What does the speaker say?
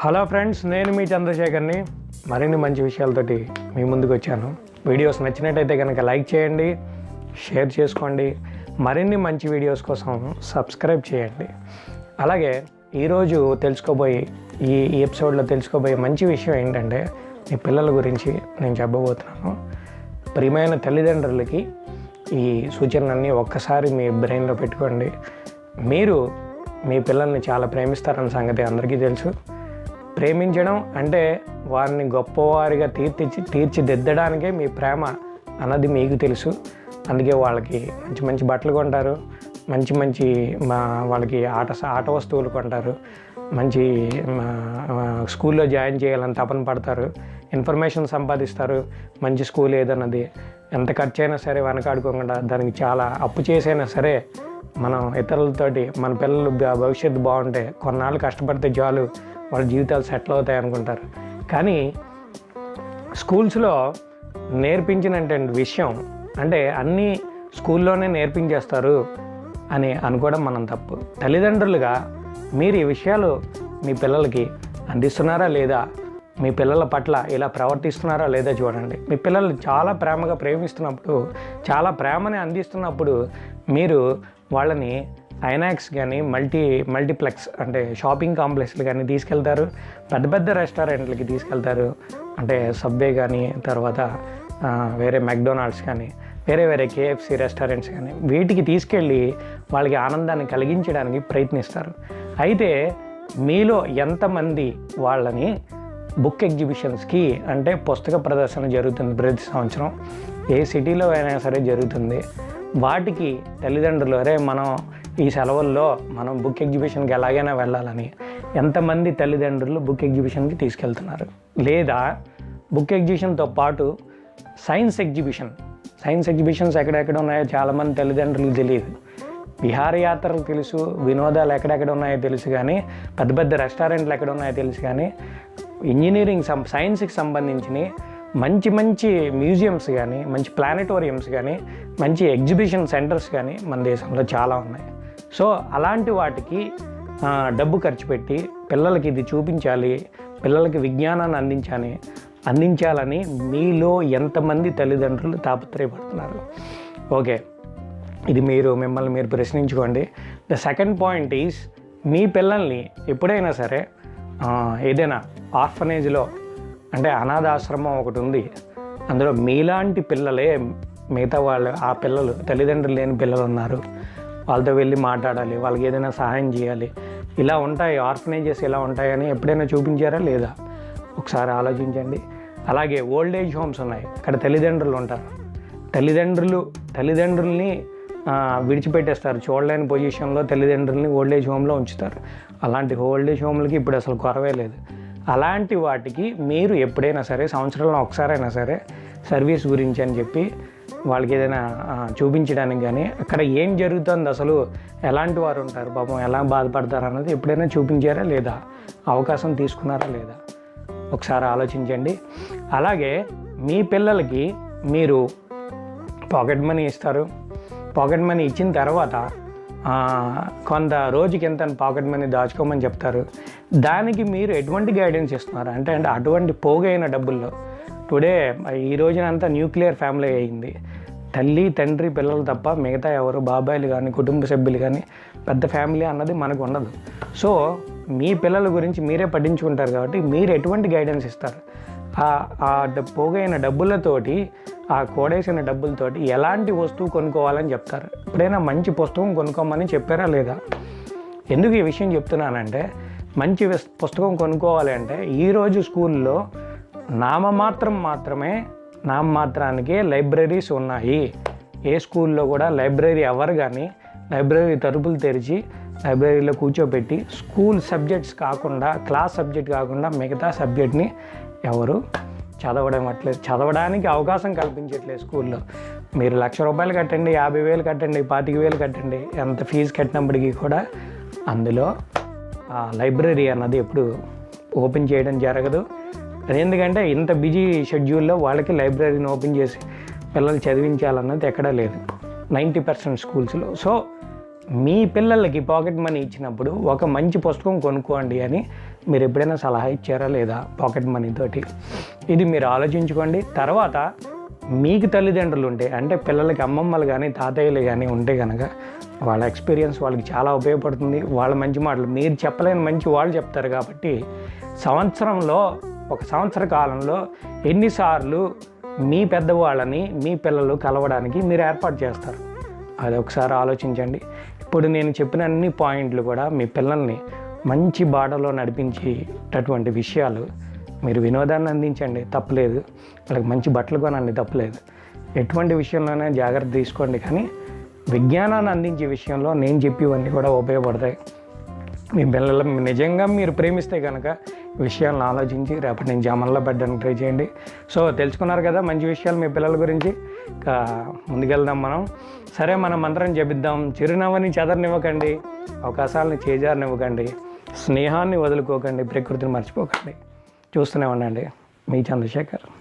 Hello friends నేను మీ చంద్రశేఖర్ని. మరిన్ని మంచి విషయాలతోటి మీ ముందుకు వచ్చాను. వీడియోస్ నచ్చినట్టయితే కనుక లైక్ చేయండి షేర్ చేసుకోండి మరిన్ని మంచి వీడియోస్ కోసం సబ్స్క్రైబ్ చేయండి. అలాగే ఈరోజు తెలుసుకోబోయే ఈ ఎపిసోడ్లో తెలుసుకోబోయే మంచి విషయం ఏంటంటే మీ పిల్లల గురించి నేను చెప్పబోతున్నాను. ప్రియమైన తల్లిదండ్రులకి ఈ సూచనలన్నీ ఒక్కసారి మీ బ్రెయిన్లో పెట్టుకోండి. మీరు మీ పిల్లల్ని చాలా ప్రేమిస్తారన్న సంగతి అందరికీ తెలుసు. ప్రేమించడం అంటే వారిని గొప్పవారిగా తీర్చి తీర్చిదిద్దడానికే మీ ప్రేమ అన్నది మీకు తెలుసు. అందుకే వాళ్ళకి మంచి మంచి బట్టలు కొంటారు. మంచి మంచి మా వాళ్ళకి ఆట ఆట వస్తువులు కొంటారు. మంచి మా- స్కూల్లో జాయిన్ చేయాలని తపన పడతారు. ఇన్ఫర్మేషన్ సంపాదిస్తారు. మంచి స్కూల్ ఏదన్నది ఎంత ఖర్చు అయినా సరే వెనకాడుకోకుండా దానికి చాలా అప్పు చేసైనా సరే మనం ఇతరులతోటి మన పిల్లలు భవిష్యత్తు బాగుంటే కొన్నాళ్ళు కష్టపడితే చాలు వాళ్ళ జీవితాలు సెటిల్ అవుతాయి అనుకుంటారు. కానీ స్కూల్స్లో నేర్పించినటువంటి విషయం అంటే అన్నీ స్కూల్లోనే నేర్పించేస్తారు అని అనుకోవడం మనం తప్పు. తల్లిదండ్రులుగా మీరు ఈ విషయాలు మీ పిల్లలకి అందిస్తున్నారా లేదా? మీ పిల్లల పట్ల ఇలా ప్రవర్తిస్తున్నారా లేదా చూడండి. మీ పిల్లలు చాలా ప్రేమగా ప్రేమిస్తున్నప్పుడు చాలా ప్రేమని అందిస్తున్నప్పుడు మీరు వాళ్ళని ఐనాక్స్ కానీ మల్టీ మల్టీప్లెక్స్ అంటే షాపింగ్ కాంప్లెక్స్లు కానీ తీసుకెళ్తారు. పెద్ద పెద్ద రెస్టారెంట్లకి తీసుకెళ్తారు. అంటే సబ్వే కానీ తర్వాత వేరే మెక్డొనాల్డ్స్ కానీ వేరే వేరే కేఎఫ్సి రెస్టారెంట్స్ కానీ వీటికి తీసుకెళ్ళి వాళ్ళకి ఆనందాన్ని కలిగించడానికి ప్రయత్నిస్తారు. అయితే మీలో ఎంతమంది వాళ్ళని బుక్ ఎగ్జిబిషన్స్కి అంటే పుస్తక ప్రదర్శన జరుగుతుంది ప్రతి సంవత్సరం? ఏ సిటీలో అయినా సరే జరుగుతుంది. వాటికి తల్లిదండ్రులు అరే మనం ఈ సెలవుల్లో మనం బుక్ ఎగ్జిబిషన్కి ఎలాగైనా వెళ్ళాలని ఎంతమంది తల్లిదండ్రులు బుక్ ఎగ్జిబిషన్కి తీసుకెళ్తున్నారు లేదా బుక్ ఎగ్జిబిషన్తో పాటు సైన్స్ ఎగ్జిబిషన్ సైన్స్ ఎగ్జిబిషన్స్ ఎక్కడెక్కడ ఉన్నాయో చాలామంది తల్లిదండ్రులకు తెలియదు. విహారయాత్రలు తెలుసు వినోదాలు ఎక్కడెక్కడ ఉన్నాయో తెలుసు కానీ పెద్ద పెద్ద రెస్టారెంట్లు ఎక్కడ ఉన్నాయో తెలుసు కానీ ఇంజనీరింగ్ సం సైన్స్కి సంబంధించిన మంచి మంచి మ్యూజియంస్ కానీ మంచి ప్లానెటోరియంస్ కానీ మంచి ఎగ్జిబిషన్ సెంటర్స్ కానీ మన దేశంలో చాలా ఉన్నాయి. సో అలాంటి వాటికి డబ్బు ఖర్చు పెట్టి పిల్లలకి ఇది చూపించాలి పిల్లలకి విజ్ఞానాన్ని అందించాలి అందించాలని మీలో ఎంతమంది తల్లిదండ్రులు తాపత్రయపడుతున్నారు. ఓకే. ఇది మీరు మిమ్మల్ని మీరు ప్రశ్నించుకోండి. ద సెకండ్ పాయింట్ ఈజ్ మీ పిల్లల్ని ఎప్పుడైనా సరే ఏదైనా ఆర్ఫనేజ్లో అంటే అనాథాశ్రమం ఒకటి ఉంది. అందులో మీలాంటి పిల్లలే మిగతా వాళ్ళు ఆ పిల్లలు తల్లిదండ్రులు లేని పిల్లలు ఉన్నారు. వాళ్ళతో వెళ్ళి మాట్లాడాలి వాళ్ళకి ఏదైనా సహాయం చేయాలి. ఇలా ఉంటాయి ఆర్ఫనైజెస్ ఇలా ఉంటాయని ఎప్పుడైనా చూపించారా లేదా? ఒకసారి ఆలోచించండి. అలాగే ఓల్డ్ ఏజ్ హోమ్స్ ఉన్నాయి అక్కడ తల్లిదండ్రులు ఉంటారు. తల్లిదండ్రులు తల్లిదండ్రుల్ని విడిచిపెట్టేస్తారు. చూడలేని పొజిషన్లో తల్లిదండ్రుల్ని ఓల్డ్ ఏజ్ హోమ్లో ఉంచుతారు. అలాంటి ఓల్డ్ ఏజ్ హోమ్లకి ఇప్పుడు అసలు కొరవే లేదు. అలాంటి వాటికి మీరు ఎప్పుడైనా సరే సంవత్సరంలో ఒకసారైనా సరే సర్వీస్ గురించి అని చెప్పి వాళ్ళకి ఏదైనా చూపించడానికి కానీ అక్కడ ఏం జరుగుతుంది అసలు? ఎలాంటి వారు ఉంటారు పాపం? ఎలా బాధపడతారు అన్నది ఎప్పుడైనా చూపించారా లేదా? అవకాశం తీసుకున్నారా లేదా? ఒకసారి ఆలోచించండి. అలాగే మీ పిల్లలకి మీరు పాకెట్ మనీ ఇస్తారు. పాకెట్ మనీ ఇచ్చిన తర్వాత కొంత రోజుకి ఎంత పాకెట్ మనీ దాచుకోమని చెప్తారు. దానికి మీరు ఎటువంటి గైడెన్స్ ఇస్తున్నారు? అంటే అంటే అటువంటి పోగైన డబ్బుల్లో టుడే ఈ రోజునంతా న్యూక్లియర్ ఫ్యామిలీ అయింది. తల్లి తండ్రి పిల్లలు తప్ప మిగతా ఎవరు బాబాయిలు కానీ కుటుంబ సభ్యులు కానీ పెద్ద ఫ్యామిలీ అన్నది మనకు ఉండదు. సో మీ పిల్లల గురించి మీరే పట్టించుకుంటారు కాబట్టి మీరు ఎటువంటి గైడెన్స్ ఇస్తారు? ఆ- పోగైన డబ్బులతోటి ఆ కోడేసిన డబ్బులతోటి ఎలాంటి వస్తువు కొనుక్కోవాలని చెప్తారు? ఎప్పుడైనా మంచి పుస్తకం కొనుక్కోమని చెప్పారా లేదా? ఎందుకు ఈ విషయం చెప్తున్నానంటే మంచి విస్- పుస్తకం కొనుక్కోవాలి అంటే ఈరోజు స్కూల్లో నామమాత్రం మాత్రమే నామమాత్రానికే లైబ్రరీస్ ఉన్నాయి. ఏ స్కూల్లో కూడా లైబ్రరీ ఎవరు కానీ లైబ్రరీ తలుపులు తెరిచి లైబ్రరీలో కూర్చోబెట్టి స్కూల్ సబ్జెక్ట్స్ కాకుండా క్లాస్ సబ్జెక్ట్ కాకుండా మిగతా సబ్జెక్ట్ని ఎవరు చదవడం అట్లేదు చదవడానికి అవకాశం కల్పించట్లేదు స్కూల్లో. మీరు లక్ష రూపాయలు కట్టండి యాభై వేలు కట్టండి పాతిక వేలు కట్టండి ఎంత ఫీజు కట్టినప్పటికీ కూడా అందులో ఆ లైబ్రరీ అన్నది ఎప్పుడు ఓపెన్ చేయడం జరగదు. ఎందుకంటే ఇంత బిజీ షెడ్యూల్లో వాళ్ళకి లైబ్రరీని ఓపెన్ చేసి పిల్లలు చదివించాలన్నది ఎక్కడా లేదు. నైంటీ పర్సెంట్ స్కూల్స్లో. సో మీ పిల్లలకి పాకెట్ మనీ ఇచ్చినప్పుడు ఒక మంచి పుస్తకం కొనుక్కోండి అని మీరు ఎప్పుడైనా సలహా ఇచ్చారా లేదా పాకెట్ మనీ తోటి? ఇది మీరు ఆలోచించుకోండి. తర్వాత మీకు తల్లిదండ్రులు ఉంటే అంటే పిల్లలకి అమ్మమ్మలు కానీ తాతయ్యలు కానీ ఉంటే కనుక వాళ్ళ ఎక్స్పీరియన్స్ వాళ్ళకి చాలా ఉపయోగపడుతుంది. వాళ్ళ మంచి మాటలు మీరు చెప్పలేని మంచి వాళ్ళు చెప్తారు కాబట్టి సంవత్సరంలో ఒక సంవత్సర కాలంలో ఎన్నిసార్లు మీ పెద్దవాళ్ళని మీ పిల్లలు కలవడానికి మీరు ఏర్పాటు చేస్తారు? అది ఒకసారి ఆలోచించండి. ఇప్పుడు నేను చెప్పిన అన్ని పాయింట్లు కూడా మీ పిల్లల్ని మంచి బాటలో నడిపించేటటువంటి విషయాలు మీరు వినోదాన్ని అందించండి. తప్పలేదు. వాళ్ళకి మంచి బట్టలు కొనండి. తప్పలేదు. ఎటువంటి విషయంలోనే జాగ్రత్త తీసుకోండి. కానీ విజ్ఞానాన్ని అందించే విషయంలో నేను చెప్పేవన్నీ కూడా ఉపయోగపడతాయి. మీ పిల్లలు నిజంగా మీరు ప్రేమిస్తే కనుక విషయాలను ఆలోచించి రేపటి నుంచి అమల్లో పెట్టడానికి ట్రై చేయండి. సో తెలుసుకున్నారు కదా మంచి విషయాలు మీ పిల్లల గురించి. ఇంకా ముందుకెళ్దాం మనం. సరే మనం మంత్రం చెబిద్దాం చిరునవ్వని చెదరనివ్వకండి. అవకాశాలని చేజారనివ్వకండి. స్నేహాన్ని వదులుకోకండి. ప్రకృతిని మర్చిపోకండి. చూస్తూనే ఉండండి. మీ చంద్రశేఖర్.